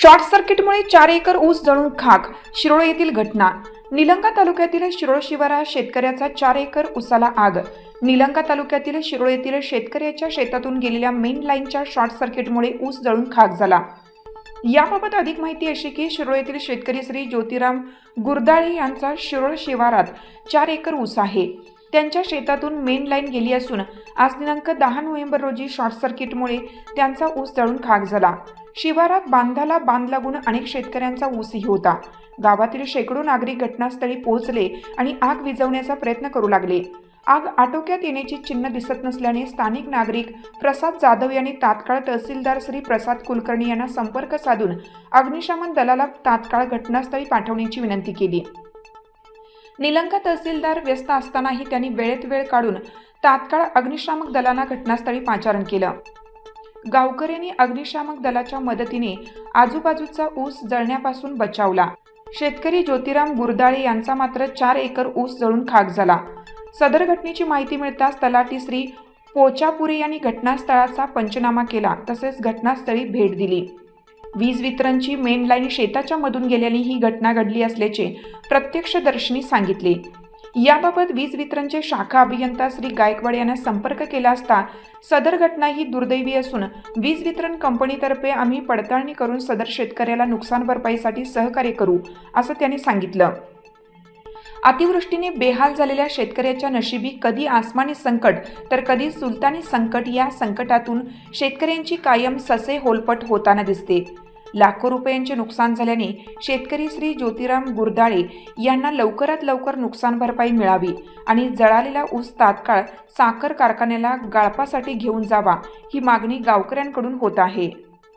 Short सर्किटमुळे चार acre ऊस जळून खाक शिरोळ येथील घटना. निलंगा तालुक्यातील शिरोळ शिवारात शेतकऱ्याचा चार एकर ऊसाला आग. निलंगा तालुक्यातील शिरोळ येथील शेतकऱ्याच्या शेतातून गेलेल्या मेन लाईनच्या शॉर्ट सर्किटमुळे ऊस जळून खाक झाला. याबाबत अधिक माहिती अशी की शिरोळ येथील शेतकरी श्री ज्योतिराम गुरदाळे यांचा शिरोळ शिवारात चार एकर ऊस आहे. त्यांच्या शेतातून मेन लाईन गेली असून आज दिनांक दहा नोव्हेंबर रोजी शॉर्ट सर्किटमुळे त्यांचा ऊस जळून खाक झाला. शिवारात बांधाला बांध लागून अनेक शेतकऱ्यांचा ऊसही होता. गावातील शेकडो नागरिक घटनास्थळी पोहोचले आणि आग विझवण्याचा प्रयत्न करू लागले. आग आटोक्यात येण्याची चिन्ह दिसत नसल्याने स्थानिक नागरिक प्रसाद जाधव यांनी तात्काळ तहसीलदार श्री प्रसाद कुलकर्णी यांना संपर्क साधून अग्निशमन दलाला तात्काळ घटनास्थळी पाठवण्याची विनंती केली. निलंगा तहसीलदार व्यस्त असतानाही त्यांनी वेळेत वेळ काढून तात्काळ अग्निशामक दलांना घटनास्थळी पाचारण केलं. गावकऱ्यांनी अग्निशामक दलाच्या मदतीने आजूबाजूचा ऊस जळण्यापासून बचावला. शेतकरी ज्योतिराम गुरदाळे यांचा मात्र चार एकर ऊस जळून खाक झाला. सदर घटनेची माहिती मिळताच तलाठी श्री पोचापुरे यांनी घटनास्थळाचा पंचनामा केला तसेच घटनास्थळी भेट दिली. वीज वितरणची मेन लाईन शेताच्या मधून गेल्याने ही घटना घडली असल्याचे प्रत्यक्षदर्शनी सांगितले. याबाबत वीज वितरणचे शाखा अभियंता श्री गायकवाड यांना संपर्क केला असता सदर घटना ही दुर्दैवी असून वीज वितरण कंपनीतर्फे आम्ही पडताळणी करून सदर शेतकऱ्याला नुकसान भरपाईसाठी सहकार्य करू असं त्यांनी सांगितलं. अतिवृष्टीने बेहाल झालेल्या शेतकऱ्याच्या नशिबी कधी आसमानी संकट तर कधी सुलतानी संकट या संकटातून शेतकऱ्यांची कायम ससे होलपट होताना दिसते. लाखो रुपयांचे नुकसान झाल्याने शेतकरी श्री ज्योतिराम गुरदाळे यांना लवकरात लवकर नुकसान भरपाई मिळावी आणि जळालेला ऊस तात्काळ साखर कारखान्याला गाळपासाठी घेऊन जावा ही मागणी गावकऱ्यांकडून होत आहे.